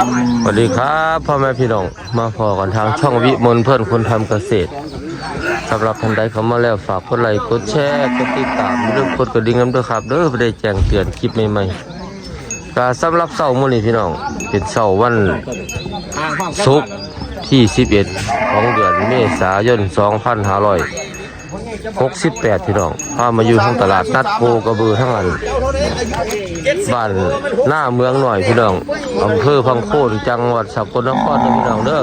สวัสดีครับพ่อแม่พี่น้องมาพอกันทางช่องวิมลเพื่อนคนทำเกษตรสำหรับท่านใดเข้ามาแล้วฝากกดไลค์กดแชร์กดติดตามเรื่องกดกระดิ่งน้ำด้วยครับเด้อไม่ได้แจ้งเตือนคลิปใหม่ๆก็สำหรับเสาร์มื้อนี้พี่น้องเป็นเสาร์วันศุกร์ที่ 11 ของเดือนเมษายน 2568พี่น้องพามาอยู่ทางตลาดนัดโพกระบือทั้งอันบ้านหน้าเมืองหน่อยพี่น้องอำเภอพังโคนจังหวัดสกลนครพี่น้องเด้อ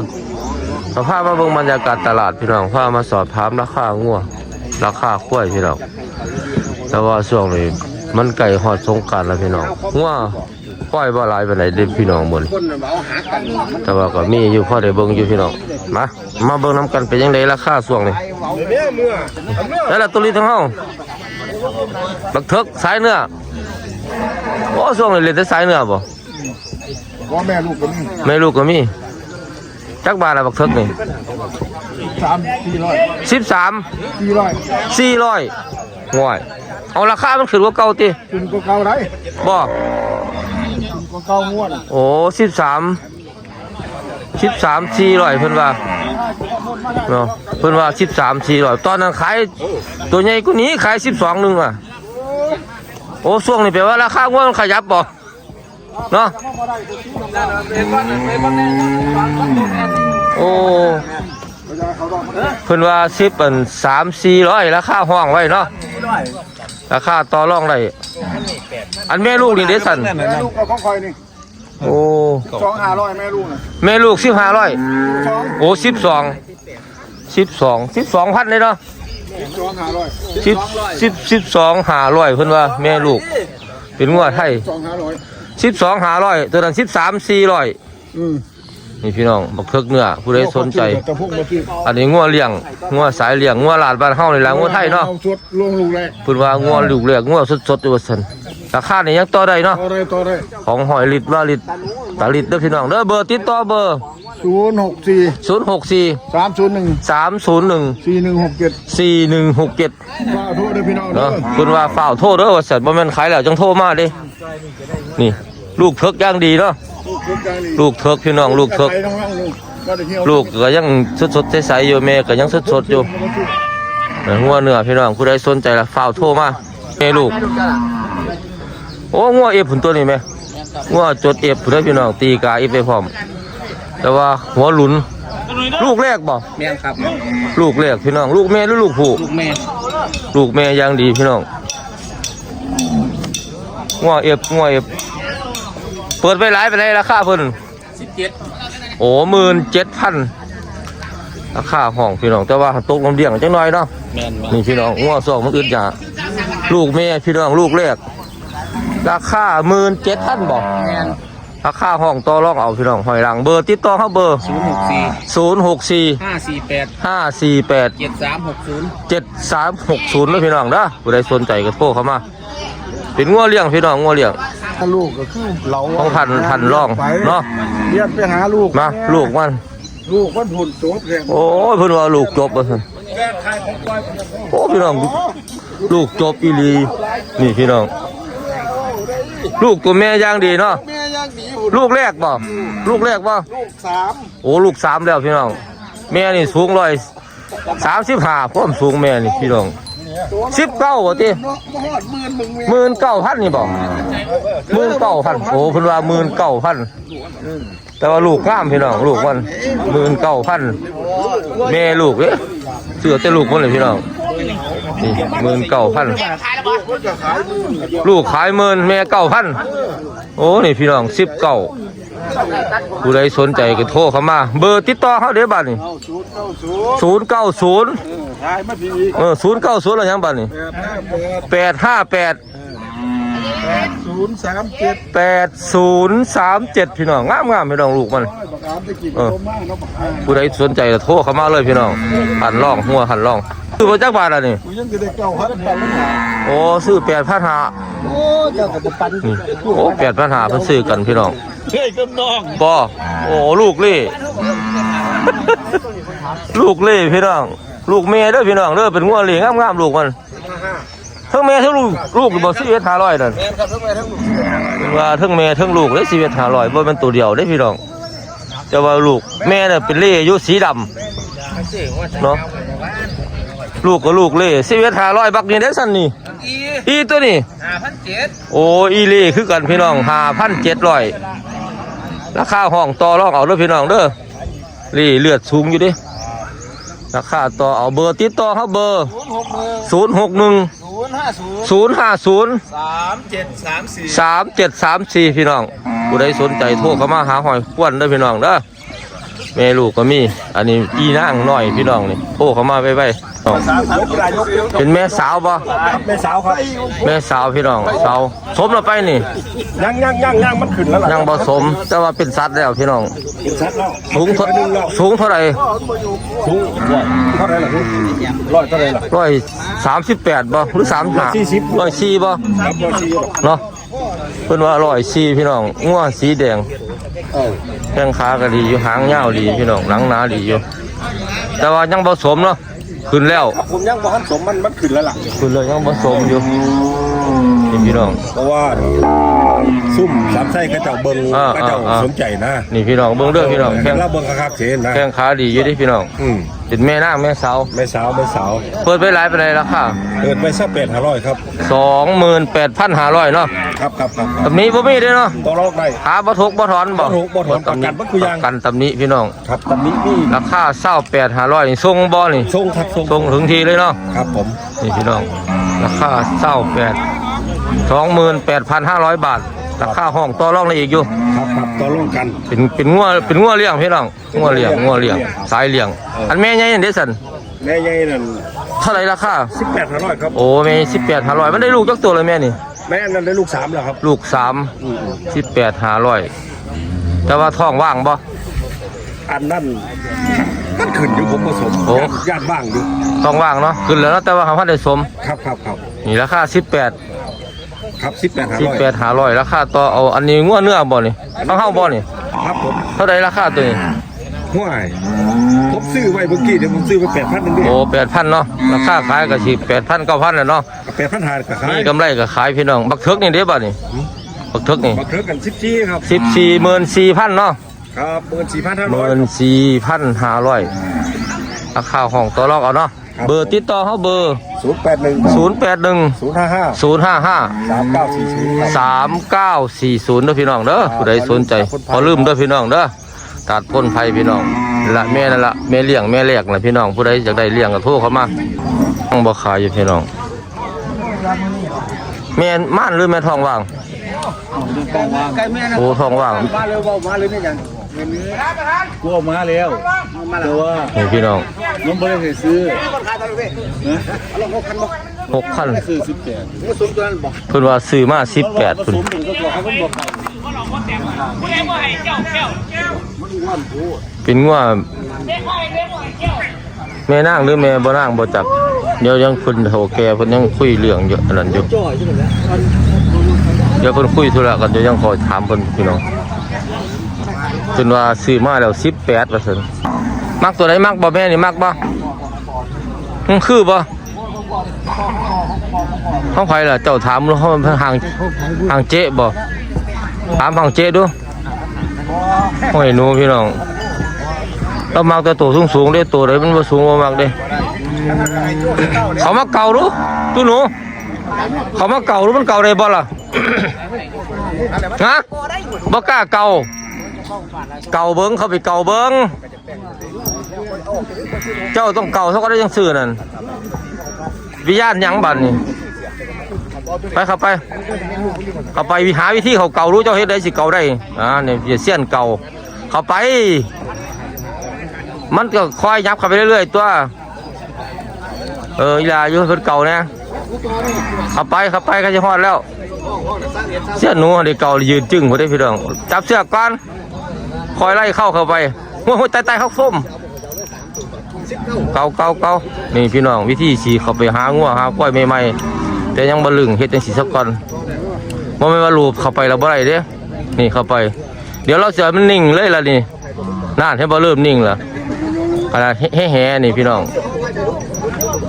เราพามาเบิ่งบรรยากาศตลาดพี่น้องพามาสอบถามราคางัวราคาข้วยพี่น้องแต่ว่าช่วงนี้มันไก่หอดสงการแล้วพี่น้องงัว ข้อยบ่หลายปานใดเด้อพี่น้องหมดแต่ว่าก็มีอยู่พอได้เบิ่งอยู่พี่น้องมามาเบิ่งนํกันเป็นจังไดราคาช่วงนี้แล้วล่ะตุลีทั้งเฮาบักเถิกสายเนื้อโอ้ช่วงนี้เล่นแต่สายเนื้อบ่ว่าแม่ลูกก็มีแม่ลูกก็มีจักบาทละบักเทิกนี่สามสี่ร้อยสิบสามสี่ร้อยสี่ร้อยง่อยเอาราคามันขึ้นกว่าเก่าติขึ้นก็เก่าได้บ่ ขึ้นเก่าม้วนโอ้สิบสามสิบสามสี่ร้อยเพิ่นว่าเนาะเพิ่นว่าสิบสามสี่ร้อยตอนนั้นขายตัวใหญ่กว่านี้ขายสิบสองหนึ่งอะโอ้ช่วงนี้แปลว่าราคาง่วมันขยับบ่เนาะโอ้เพิ่นว่าสิบเป็นสามสี่ร้อยราคาห้องไว้เนาะราคาต่อรองได้ อันแม่ลูกนี่เด้สันแม่ลูกก็ของคอยนี่โอ้สองห้าร้อยแม่ลูกน่ะแม่ลูกสิบห้าร้อยสองโอ้สิบสองสิบสองสิบสองพันเลยเนาะสองห้าร้อยสิบสิบสิบสองห้าร้อยเพิ่นว่าแม่ลูก เป็นงัวไทยสองห้าร้อยสิบสองห้าร้อยตัวนั้นสิบสามสี่ร้อยอืม นี่พี่น้องบักเทิกเนื้อผู้ใดสนใจ แต่พวกมาที่อันนี้งัวเลี้ยงงัวสายเลี้ยงงัวลาดบ้านเฮานี่แหละงัวไทยเนาะอชุดลงลูกแรกเพิ่นว่างัวลูกเลี้ยงงัวสดๆอยู่ว่าซั่นราคานี่ยังต่อได้เนาะต่อได้ต่อได้ของหอยลิตรว่าลิตรตาลิตรเด้อพี่น้องเด้อเบอร์ติดต่อเบอร์ศูนย์หกสี่064สามศูนย์หนึ่ง301สี่หนึ่งหกเจ็ด4167ฝ้าโทษด้วยพี่น้องเด้เนาะอเพิ่นว่าฝ้าวโทรเด้อว่าซั่นบ่แม่นขายแล้วจังโทรมาเด้นี่ ลูกเถิกอย่างดีเนาะ ลูกกลางนี่ลูกเถิกพี่น้องลูกเถิกไปทั้งล่างลูกก็ได้เที่ยวลูกก็ยังสดๆใสๆอยู่แม่ก็ยังสดๆอยู่เอองัวเนื้อพี่น้องผู้ใดสนใจละฝ้าวโทรมาแม่ลูก โอ้งัวเอฟผุนตัวนี้ไหมงัวจดเอฟผุนเด้อพี่น้องตีกาเอฟไปพร้อม แต่ว่าหัวหลุน ลูกแรกบ่แม่นครับ ลูกแรกพี่น้อง ลูกแม่หรือลูกผู้ลูกแม่ลูกแม่อยังดีพี่น้องงัวเอฟงัวเอฟ เปิดไปหลายไปเลยราคาเพิ่นสิบเจ็ดโอ้หมื่นเจ็ดพันราคาห้องพี่น้องแต่ว่าตกลมเดียงจังน้อยเนาะแม่นนี่พี่น้องงัวสองมันอึดหยาลูกแม่พี่น้องลูกแรกราคาหมื่นเจ็ดพันบอกแม่นราคาห้องต่อรองเอาพี่น้องหอยหลังเบอร์ติดต่อเขาเบอร์ศูนย์หกสี่ศูนย์หกสี่ห้าสี่แปดห้าสี่แปดเจ็ดสามหกศูนย์เจ็ดสามหกศูนย์นะพี่น้องนะผู้ใดสนใจก็โทรเข้ามา เป็นงัวเลี้ยงพี่น้องงัวเลี้ยง ถ้าลูกก็คือเราของพันพันร่องเนาะ เรียกไปหาลูกมาลูกมัน ลูกมันหุ่นโจ๊กแข่งโอ้ยเพิ่นว่าลูกจบว่าซั่นโอ้พี่น้อง ลูกจบอีหลีนี่พี่น้อง ลูกตัวแม่ย่างดีเนาะแม่ยังดีหุ่นลูกแรกบ่ลูกแรกบ่ลูกสามโอ้ลูกสามแล้วพี่น้อง แม่นี่สูงร้อยสามสิบห้าพร้อมสูงแม่นี่พี่น้อง สิบเก้าบ่ติเนาะมาหอดหมื่นมึงแม่หมื่นเก้าพันนี่บ่หมื่นเก้าพันโอ้เพิ่นว่าหมื่นเก้าพันแต่ว่าลูกงามพี่น้องลูกมันหมื่นเก้าพันแม่ลูกเด้เสือแต่ลูกมันเลยพี่น้องนี่หมื่นเก้าพันก็จะขายหมื่นลูกขายหมื่นแม่เก้าพันโอ้นี่พี่น้องสิบเก้าผู้ใดสนใจก็โทรเข้ามา เบอร์ติดต่อเขาเดี๋ยวบัดนี่เอาศูนย์เก้าศูนย์ ศูนย์เก้าศูนย์เออขายมาทีอีกเออศูนย์เก้าศูนย์อะไรยังบัดนี่แปดห้าแปดแปดห้าแปดแปดศูนย์สามเจ็ดแปดศูนย์สามเจ็ดพี่น้องงามงามพี่น้องลูกมัน ร้อยประกาศตะกี้เออโตมากเนาะประกาศผู้ใดสนใจก็โทรเข้ามาเลยพี่น้องหันล่องหัวหันล่องซื้อมาจากบาทอะนี่กูยังจะได้เก้าพันปันแล้วหนาโอ้ซื้อแปดพันหาโอ้เจ้าก็จะปันนี่โอ้แปดพันหาเพิ่นซื้อกันพี่น้องเฮ้ยก็น้องปอโอ้ลูกเล่ ลูกเล่พี่น้อง ลูกเมย์เด้อพี่น้องเด้อเป็นงัวเล่งามๆลูกมันทั้งแม่ทั้งลูกลูกบ่สิเวทหาร้อยนั่นแม่นครับทั้งแม่ทั้งลูกว่าทั้งแม่ทั้งลูกได้สิเวทหาร้อยบ่เป็นตัวเดียวได้พี่น้องแต่ว่าลูกแม่น่ะเป็นเล่อายุสีดำเนาะลูกก็ลูกเล่สิเวทหาร้อยบักนี่ได้สั่นนี่อีอีตัวนี้ห้าพันเจ็ดโอ้อีเล่คือกันพี่น้องห้าพันเจ็ดร้อยราคาห้องต่อรองเอาเด้อพี่น้องเด้อเล่เลือดสูงอยู่เดิ ราคาต่อเอาเบอร์ติดต่อครับเบอร์ศูนย์หกหนึ่งศูนย์หกหนึ่งศูนย์ห้าศูนย์ศูนย์ห้าศูนย์สามเจ็ดสามสี่สามเจ็ดสามสี่พี่น้องผู้ใดสนใจโทรเข้ามาหาหอยควนเด้อพี่น้องเด้อแม่ลูกก็มี อันนี้อีนางน้อยพี่น้องนี่โทรเข้ามาไปไป น้องสามสามกีฬายกเป็นแม่สาวบ่แม่สาวครับแม่สาวพี่น้องสาวสมแล้วไปนี่ย่างย่างย่างย่างมันขึ้นแล้วล่ะยังบ่สม แต่ว่าเป็นสัตว์แล้วพี่น้องกินชัดแล้วสูงเท่าหนึ่งแล้วสูงเท่าไหร่สูงเท่าไหรล่ะคุณร้อยเท่าไหรล่ะร้อยสามสิบแปดบ่หรือสามห้าสี่สิบร้อยสี่บ่ครับร้อยสี่เนาะเพิ่นว่าร้อยสี่พี่น้องงัวสีแดงเออแข้งขาก็ดีอยู่หางยาวดีพี่น้องหนังหนาดีอยู่แต่ว่ายังผสมเนาะ ขึ้นแล้ว ผมยังบอกให้สมมันมันขึ้นแล้วล่ะขึ้นแล้วยังผสมอยู่ นี่พี่น้อง เพราะว่าซุ่มสามไส้กระเจ้าเบิงอ่ากระเจ้าอ่าสนใจนะนี่พี่น้องเบิ่งเด้อพี่น้องแข้งแล้วเบิงคักๆเชนนะแข้งขาดีอยู่เดิพี่น้องอืมเป็นแม่นางแม่สาวไม่สาวไม่สาวเปิดไปหลายไปเลยราคาเปิดไปสักเป็ดห้าร้อยครับสองหมื่นแปดพันห้าร้อยเนาะครับครับครับตำนี้บ่มีเด้อเนาะต่อรอบได้ขาบ่ทุกบ่ถอนบ่บ่ทุกบ่ถอนประกันบ่คือยังประกันตำนี้พี่น้อง ครับตอนนี้นี่ราคาเศร้าแปดห้าร้อยนี่ส่งบ่นี่ส่งครับส่งส่งถึงทีเลยเนาะ ครับผม นี่พี่น้อง ราคาเศร้าแปด สองหมื่นแปดพันห้าร้อยบาทราคาห้องต่อรองได้อีกอยู่ ครับครับต่อรองกัน เป็นเป็นงัวเป็นงัวเลี้ยงพี่น้องงัวเลี้ยงงัวเลี้ยงสายเลี้ยง อันแม่ใหญ่อันเดสันแม่ใหญ่นั่นเท่าไหรราคาสิบแปดห้าร้อยครับ โอ้แม่สิบแปดห้าร้อยมันได้ลูกจักตัวเลยแม่นี่ แม่นั่นได้ลูกสามแล้วครับ ลูกสามสิบแปดห้าร้อยแต่ว่าท้องว่างบ่ อันนั้นมันขึ้นอยู่ผมผสมโอ้ ญาติบ้างอยู่ท้องว่างเนาะขึ้นแล้วเนาะแต่ว่าเขาพันได้สม ครับครับครับนี่ราคาสิบแปด ครับสิบแปดห้าสิบร้อยแปดห้าร้อยราคาต่อเอาอันนี้งัวเนื้อบ่นี่ต้องเข้าบ่นี่ครับผมเท่าไหรราคาตัวนี้ห่วยผมซื้อไว้เมื่อกี้เดี๋ยวผมซื้อไปแปดพันนึงดิโอ้แปดพันเนาะราคาขายก็สิแปดพันเก้าพันเนาะแปดพันหากับขายมีกำไรก็ขายพี่น้องบักเทิกนี่เด้บ่นี่บักเทิกนี่มาเคลือกันสิบจี้ครับสิบสี่หมื่นสี่พันเนาะครับเปิดสี่พันห้าหร้อยมื่นสี่พันห้าร้อยราคาห้องต่อรองเอาเนาะครับเบอร์ติดต่อเขาเบอร์ ศูนย์แปดหนึ่งศูนย์แปดหนึ่งศูนย์ห้าห้าศูนย์ห้าห้าสามเก้าสี่ศูนย์ครับสามเก้าสี่ศูนย์เด้อพี่น้องเด้อผู้ใดสนใจพอลืมเด้อพี่น้องเด้อตัดพ้นภัยพี่น้องนั่นละแม่นั่นละแม่เลี้ยงแม่แลกนะพี่น้องผู้ใดอยากได้เลี้ยงก็โทรเข้ามาต้องบ่ขายอยู่พี่น้องแม่ม่านหรือแม่ทองว่างใกล้แม่นะโอ้ทองว่างมาเร็วเบามาเลยนี่ยัง กลัวมาแล้วแต่ว่านี่พี่น้องน้องไม่ได้ซื้อหกพันคือสิบแปดก็สมตัวนั้นบอกเพิ่นว่าซื้อมาสิบแปดผเพิ่นสมถึงก็บอกเขาเป็นบอกเป็นงัวแม่นางหรือแม่บ่นางบ่จักเดี๋ยวยังเพิ่นโทรแก่เพิ่นยังคุยเรื่องอยู่อันนั้นอยู่จ่อยใช่ไหมเนี่ยเดี๋ยวเพิ่นคุยธุระกันเดี๋ยวยังขอถามเพิ่นพี่น้อง เพิ่นว่าซื้อมาแล้ว18ว่าซั่นมักตัวไหนมักบ่แม่นี่มักบ่คือบ่ห้องไผล่ะเจ้าถามเฮาห่างห่างเจ๊บ่ถามห่างเจ๊ดูห้อยหนูพี่น้องเรามักแต่ตัวสูงๆเด้ตัวใดมันบ่สูงบ่มักเด้เขามาเก่าดูตู้หนูเขามาเก่ารู้มันเก่าได้บ่ล่ะฮะบ่กล้าเก่า เก่าเบิ้งเขาไปเก่าเบิ้งเจ้าต้องเก่าเขาก็ได้ยังซื้อนั่นวิญญาณยังบัดนี่ไปเข้าไปเข้าไปวิหาวิธีเขาเก่ารู้เจ้าเฮ็ดได้สิเก่าได้อ่าเนี่ยอย่าเสี้ยนเก่าเข้าไป มันก็คอยยับเข้าไปเรื่อยๆตัวเอออีลาอยู่เพิ่นเก่านะเข้าไปเข้าไปก็จะฮอดแล้ว เสื้อหนูเด็กเก่ายืนจึ้งพอได้พี่น้องจับเสื้อก่อน คอยไล่เข้าเข้าไปโอ้ยตายตายเขาส้มเก่าเก่าเก่านี่พี่น้องวิธีสีเข้าไปหางัวหากล้วยใหม่ๆแต่ยังบลึงเฮ็ดจังสีสักก่อนบ่ไม่นว่ารูปเข้าไปแล้วบ่ได้เด้นี่เข้าไป เดี๋ยวเราเสือมันนิ่งเลยล่ะนี่น่านให้บ่เริ่มนิ่งล่ะขนาดแห่ๆนี่พี่น้อง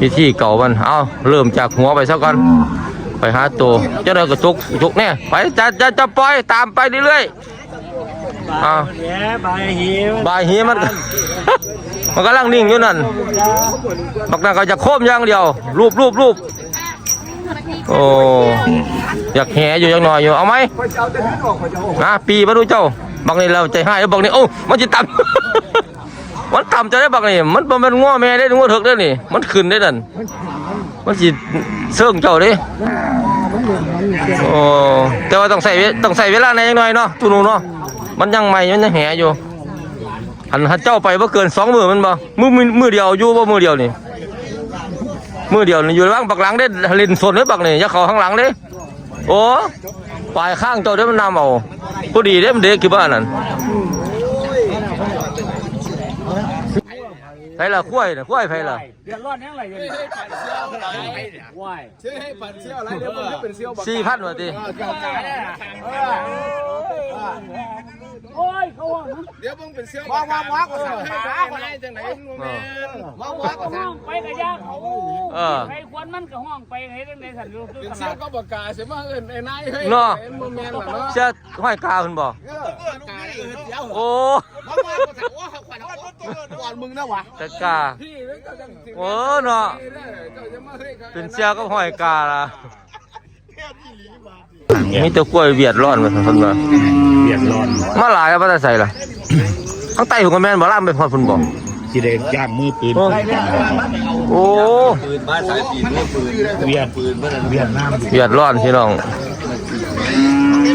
วิธีเก่ามันเอาเริ่มจากหัวไปซะก่อนไปหาตัวเจ้าเดินกระจุกจุกเนี่ยไปจะจะจะปล่อยตามไปเรื่อยๆ อ้าวแย่ใบหิวบายเฮียมัน มันกำลังนิ่งอยู่นั่นบักนั่นก็จะโค้มอย่างเดียว รูปรูปรูปโอ้อยากแห่อยู่อยังหน่อยอยู่เอาไหมนะปีมาดูเจ้าบักนี่เราใจให้แล้วบักนี่โอ้มันจะต่ำมันต่ำจะได้บักนี่มันบ่แมันง้อแม่ได้ง้อเถิกได้นี่ มันขึ้นได้นั่นมันสิเสื่องเจ้าเดิโอ้แต่ว่าต้องใส่เวต้องใส่เวลาในอยจังหน่อยเนาะตุนูเนาะ มันยังใหม่มันยังแห่อยู่อันเจ้าไปว่าเกินสองมือมันบ่มือมือมือเดียวอยู่ว่ามือเดียวนี่มือเดียวนี่อยู่ร่างปักหลังได้ลินสดเลยบักนี่ย่าเขาข้างหลังเลยโอ้ปลายข้างเจ้าได้มันนำเอาผู้ดีได้มันเด็กคือบ้านนั่น ไผล่ะคุ้ยน่ะคุ้ยไผล่ะเดือดร้อนยังไงยังว้ายสี่พันว่าติโอ้ยเขาว่าว้าวว้าวว้าวก็สั่งให้ไปไหนจังไหนมึงแม่นว้าวว้าวก็ห้สั่องงไปกับยาเขาเออใครควรมันกับห้องไปให้ตั้งแต่สันรู้คือเป็นขเสียนาดก็บอกกาเสียมาเอิ้นไอ้นายเฮ้ยเนาะเป็นโมเมนต์ล่ะเนาะเชื่อห้อยกาเพิ่นบ่กาเอิ้น เดียวโอ้ว้าวว้าวก็สั่งว่าเขาขวัญก่อนมึงนะวะตะกาพี่แล้วก็จังสิโอ้เนาะเจ้าจะมาเฮ้ยเป็นเสียก็ห้อยกาล่ะมีแต่กล้วยเวียดร้อนมาซั่นว่าเดือดร้อนมาหลายแล้วบ่ได้ใส่ล่ะข้างใต้หัวกระแม่นบ่ล่ามไปพอดพุ่นบ่ที่ได้ย่างมือปืน โอ้เวียดเวียดนามเวียดร้อนพี่น้อง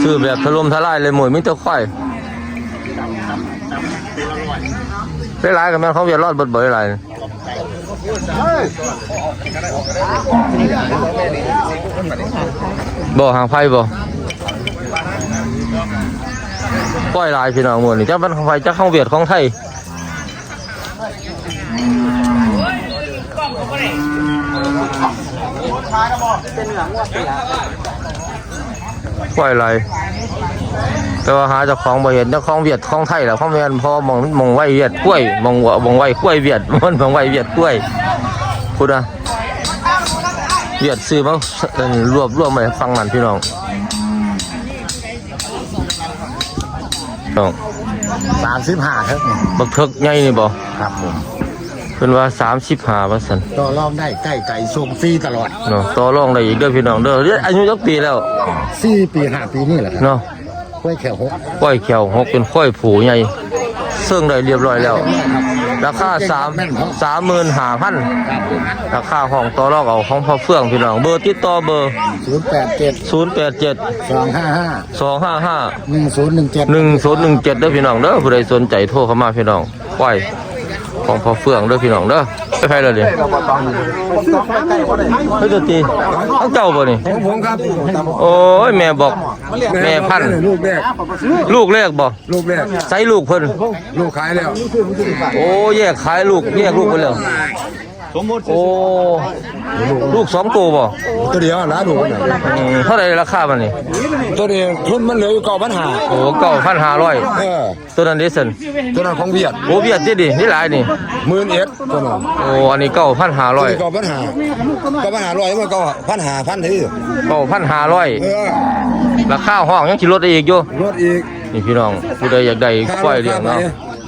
ซื้อแบบถล่มทลายเลยหมวยมีแต่ควาย ได้หลายกันแม่เขาเวียดร้อนเบิดเบิดหลายบ่หางไฟบ่ปล่อยลายพี่น้องหมดนี่จักมันของไฟจักของเวียดของไทยปล่อยไร แต่ว่าหาเจ้าของบ่เห็นเจ้าของเวียดของไทยแหละของแม่นเพราะว่ามองมองไว้เวียดกล้วยมองว่ามองไว้กล้วยเวียดมันมองไว้เวียดกล้วยพูดนะเวียดซื้อมาเอิ่นรวบรวมมาให้ฟังนั่นพี่น้องน้องสามสิบห้าครับบักเทิกใหญ่นี่บ่ครับผมเพิ่นว่า35ว่าซั่นต่อรองได้ใกล้ไก่ส่งฟรีตลอดเนาะต่อรองได้อีกเด้อพี่น้องเด้อเดี๋ยวอายุจักปีแล้วสี่ปีห้าปีนี่แหละครับเนาะ กล้วยแขวหกก้อยเขียวหกเป็นข้อยผูใหญ่ซึ่งได้เรียบร้อยแล้ว ราคาสามสามหมื่นห้าพันครับผมราคาห้องต่อรองเอาของพ่อเฟื่องพี่น้องเบอร์ติดต่อเบอร์ศูนย์แปดเจ็ดศูนย์แปดเจ็ดสองห้าห้าสองห้าห้าหนึ่งศูนย์หนึ่งเจ็ดหนึ่งศูนย์หนึ่งเจ็ดเด้อพี่น้องเด้อผู้ใดสนใจโทรเข้ามาพี่น้องก้อย ของพ่อเฟื่องเด้อพี่น้องเด้อไปใครเลยดิเฮ้ยตัวตีทั้งเจ้าบ่นี่ของผมครับโอ้ยแม่บอกแม่พันธุ์ลูกแรกลูกแรกบ่ลูกแรกใส่ลูกเพิ่นลูกขายแล้ว โอ้แยกขายลูกแยกลูกไปแล้ว โอ้ลูกสองตัวบ่ตัวเดียวนะลูกไหนอืมเท่าไหรราคามันนี่ตัวเดียวทุนมันเหลืออยู่เก้าพันห้าโอ้เก้าพันห้าร้อยเออตัวนั้นเดซันตัวนั้นของเวียดโอ้เบียดเจดินี่หลายนี่ หมื่นเอ็ดตัวนั้นโอ้อันนี้เก้าพันห้าร้อยเก้าพันห้าเก้าพันห้าร้อยมันเก้าพันห้าพันที่เก้าพันห้าร้อยเออราคาห้องยังคิดลดได้อีกอยู่รถอีก นี่พี่น้องผู้ใดอยากได้กล้วยเลี้ยงเนาะ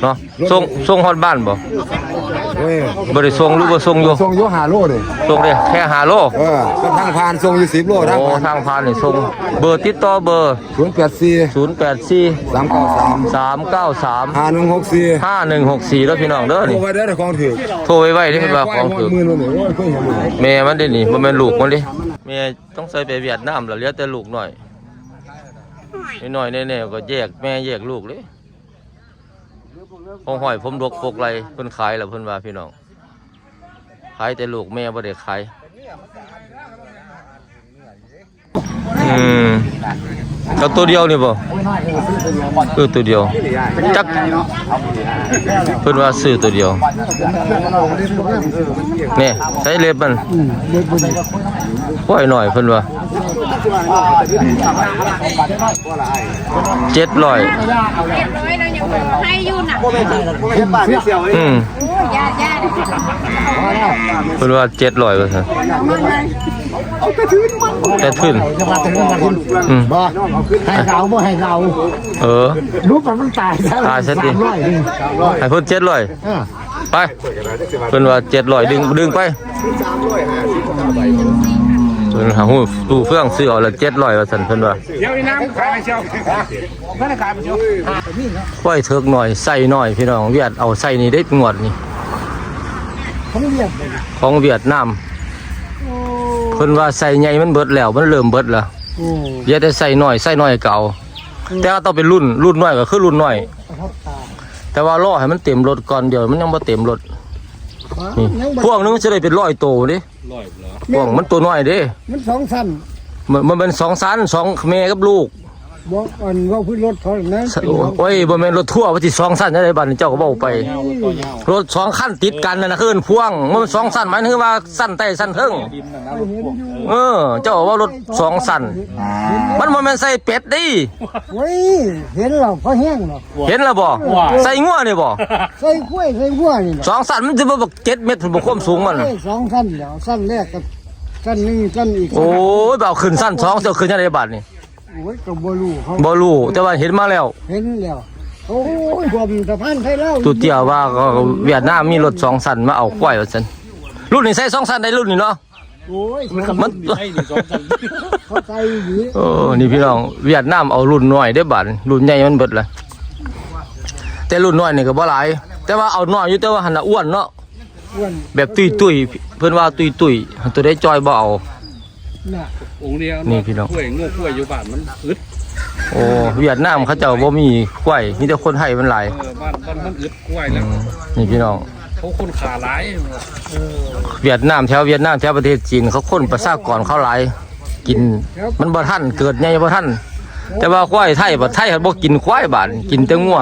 เนาะส่งส่งฮอดบ้านบ่ เว้ยบ่ได้ส่งหรือบ่ส่งอยู่ส่งอยู่หาโลเลยส่งได้แค่ห้าโลเออเป็นทางผ่านส่งอยู่สิบโลทางโอ้ผ่านทางผ่านนี่ส่งเบอร์ติดต่อเบอร์ศูนย์แปดสี่084สามเก้าสาม393ห้าหนึ่งหกสี่ห้าหนึ่งหกสี่แล้วพี่น้องเด้อโทรนี่ไปได้แต่ของถือโทรไว้ไว้ที่เป็นว่าของถืถืออมือมันเนี่ยโอ้ยเพิ่งเห็นเลยแม่มันเด้นี่บ่แม่นลูกมันดิแม่ต้องใส่ไปเวียดนามแล้วเหลือแต่ลูกหน่อยน้อยๆแน่ๆก็แยกแม่แยกลูกเลย ของหอยผมดกปกไรเพิ่นขายแล้วเพิ่นว่าพี่น้องขายแต่ลูกแม่บ่ได้ขายอืม เอาตัวเดียวนี่บ่เออตัวเดียว จักเพิ่นว่าซื้อตัวเดียวนี่ใช้เล็บมันปล่อยหน่อยเพิ่นว่าเจ็ดร้อยเรียบร้อยแล้วยังบอกให้อยู่น่ะอืมญาติญาติเพิ่นว่าเจ็ดร้อยว่าซั่น แต่ขึ้นจะมาถึงมาถึงอืมบ่ให้เราบ่ให้เราเออรู้ป่ะมันตายแล้วตายซะดิสามร้อยนี่ให้เพิ่นเจ็ดร้อยเออไปเพิ่นว่าเจ็ดร้อยดึงดึงไปเพิ่นหาหูตู้เฟื่องซื้อเอาละเจ็ดร้อยว่าซั่นเพิ่นว่าเดี๋ยวอีน้ำขายไปเชียวไม่ได้ขายไปเชียวไว้เถิกหน่อยใส่หน่อยพี่น้องเวียดเอาใส่นี่ได้งวดนี่ผมเรียกของเวียดนาม เพิ่นว่าใส่ใหญ่มันเบิดแล้วมันเริ่มเบิดแล้วโอ้อย่าได้ใส่น้อยใส่น้อยเก่า แต่ว่าต้องเป็นรุ่นรุ่นน้อยก็คือรุ่นน้อย ประทับตาแต่ว่ารอให้มันเต็มรถก่อนเดี๋ยวมันยังบ่เต็มรถนี่ยังบ่พวกนึงจะได้เป็นร้อยโตเดิร้อยเหรอพวกมันตัวน้อยเด้มันสองสั้นมันมันเป็นสองสันสองแม่กับลูก บ่อันว่าพื้นรถเขานะเป็นของโอ้ยบ่แม่นรถทั่วร์ว่าสิสองสันจังได๋บัดนี้เจ้าก็เว้าไปเงารถตัวยาวรถสองคันติดกันนั่นน่ะคือพ่วงมันสองสันหมายถึงว่าสันใต้สันเทิงดินนะนะรถพ่วงเออ เจ้าว่ารถสองสันมันบ่แม่นใส่เป็ดดิเว้ยเห็นเราพอแห้งเนาะเห็นแล้วบ่ใส่งัวนี่บ่ใส่กล้วยใส่วัวนี่เนาะสองสันมันจะบ่บัก7เมตรบ่ความสูงมันเอ้ยสองสั้นเดี๋ยวสั้นแรกกับสั้นหนึงสั้นอีกโอ้ยบ่เอาขึ้นสั้นสองเจ้าขึ้นจังได๋บัดนี่ โอ้ยก็บ่รู้เขาบ่รู้แต่ว่าเห็นมาแล้ว เห็นแล้วโอ้ยผมสะพานไทยเล่าตูเตียวว่าก็เวียดนามมีรถสองสันมาเอาควายว่าซั่นรุ่นนี้ใส่สองสันได้รุ่นนี้เนาะโอ้ยมันไอ้นี่สองสันเขาใจดีเออนี่พี่น้องเวียดนามเอารุ่นน้อยได้บัดรุ่นใหญ่มันเบิดเลยแต่รุ่นน้อยนี่ก็บ่หลาย แต่ว่าเอาน้อยอยู่แต่ว่าหันน่ะอ้วนเนาะอ้วนแบบตุยๆเพิ่นว่าตุยๆตัวได้จอยบ่เอาน่ะ องค์เดียวนี่พี่น้อง กล้วยงูกล้วยอยู่บ้านมันอึดโอ้เวียดนามเขาเจ้าบ่มีควายมีแต่คนไทยมันหลายเออบ้านบ้านมันอึดกล้วยอืแล้วมนี่พี่น้อง เขาคนขาหลายเวียดนามแถวเวียดนามแถวประเทศจีนเขาคนประชากรเขาหลายกินมันบ่ทันเกิดใหญ่บ่ทันแต่ว่าควายไทยบ่ไทยเขาบ่กินควายบาดกินแต่งัว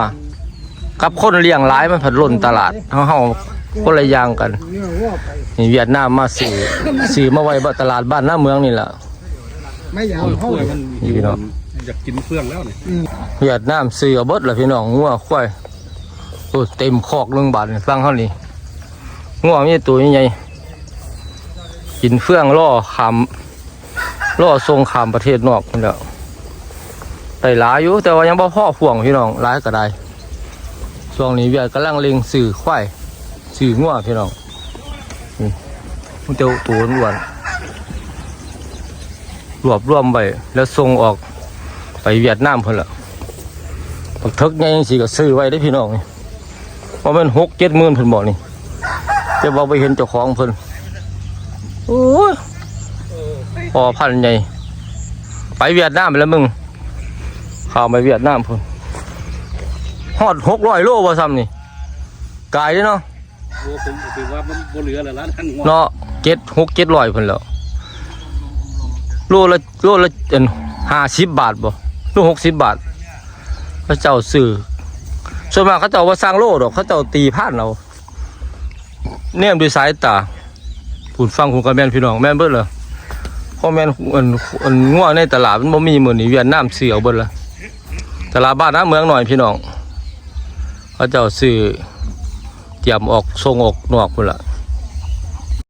กับคนเลี้ยงหลายมันผัดล้นตลาดเฮาเฮาคนละอย่างกันเนื้อวัวไปนี่เวียดนามมาซื้อซื้อมาไว้บ่ตลาดบ้านหน้าเมืองนี่ล่ะ ไม่อยากกล้วยเข้ากล้วยมันนี่พี่น้องอยากกินเฟื่องแล้วนี่เวียดนามซื้อเอาเบิดล่ะพี่น้องงัวควายโอ้เต็มคอกเรื่องบาทนี่ฟังเฮานี่งัวมีตัวใหญ่ๆกินเฟื่องล่อขามล่อทรงขามประเทศนอกพุ่นแหล้วได้หลายอยู่แต่ว่ายังบ่พอพ่วงพี่น้องหลายก็ได้ช่วงนี้เวียดกำลังเล็งซื้อควายซื้องัวพี่น้องนี่มันเตียวตัวอ้วน รวบรวมไว้แล้วส่งออกไปเวียดนามเพิ่นละปักเทึกไงยังสิก็ซื้อไว้ได้อพี่น้องนี่ว่ามันหกเจ็ดหมื่นเพิ่นบอกนี่แต่ว่าไปเห็นเจ้าของเพิ่นโอ้ยพอพันใหญ่ไปเวียดนามไปแล้วมึงเข้าวไปเวียดนามเพิ่นฮอดหกร้อยโลว่าซ้ำนี่กายเด้อเนาะโอ้ผมถือว่ามันบ่เหลือแล้วล่ะท่านเนาะเจ็ดหกเจ็ดร้อยเพิ่นแล้ว โลละโลละเอ็นห้าสิบบาทบ่โลหกสิบบาทพระเจ้าซื้อส่วนมากเขาเจ้าว่าสร้างโลดอกเขาเจ้าตีผ่านเอาเนี่ยด้วยสายตาพูดฟังคุณกับแม่นพี่น้องแม่นเบิดเลยเพราแม่นอันอันง่วในตลาดมันบ่มีมื้อนี้เวียดนามซื้อเบิดละตลาดบ้านน้าเมืองหน่อยพี่น้องเขาเจ้าซื้อเตรียมออกส่งออกนอกพุ่นละ